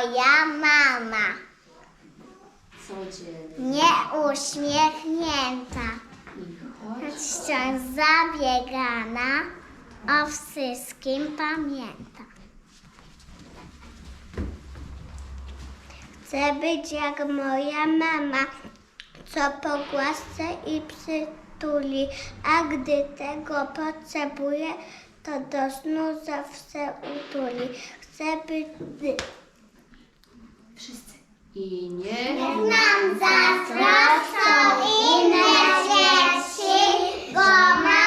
moja mama. Codziennie. Nieuśmiechnięta. Choć wciąż zabiegana, o wszystkim pamięta. Chcę być jak moja mama, co pogłasce i przytuli, a gdy tego potrzebuje, to do snu zawsze utuli. Chcę być Wszyscy. I nie... nam zazdroszczą inne dzieci, bo ma...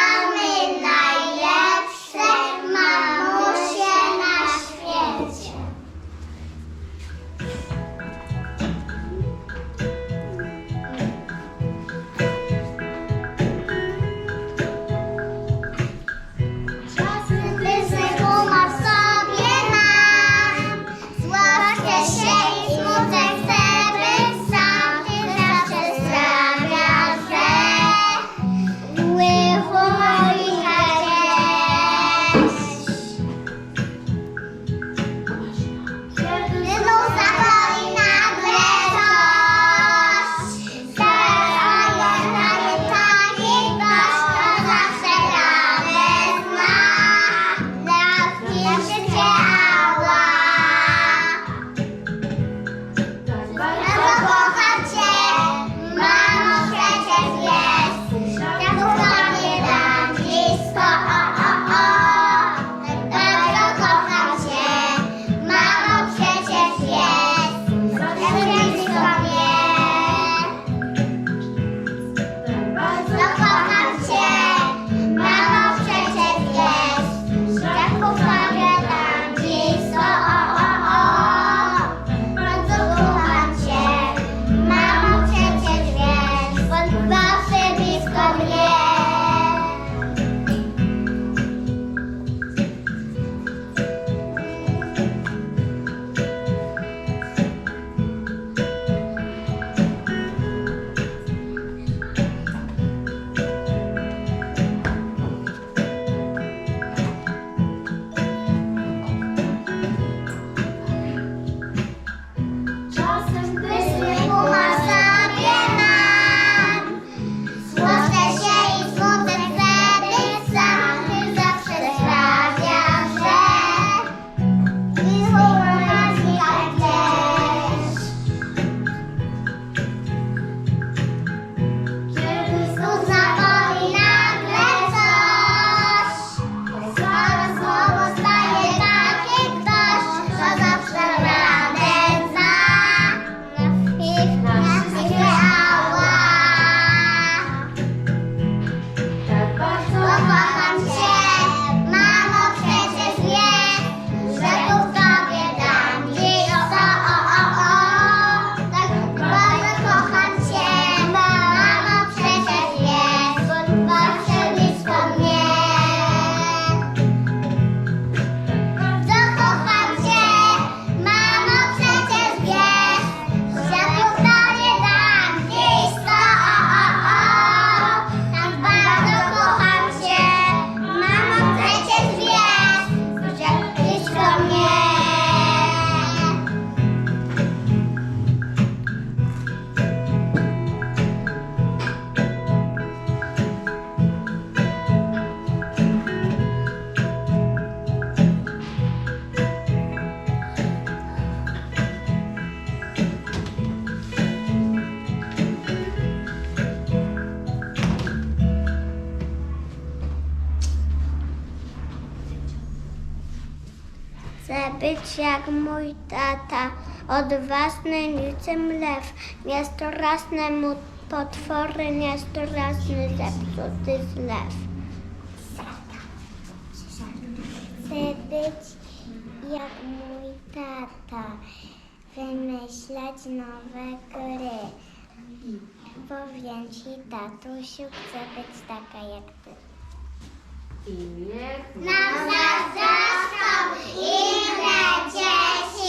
jak mój tata, Od odważny niczym lew, miastorasne mu potwory, miastorasny zepsuty zlew. Chcę być jak mój tata, wymyślać nowe gry. Powiem ci, tatusiu, chcę być taka jak ty. I niech nam zazdrości. и на.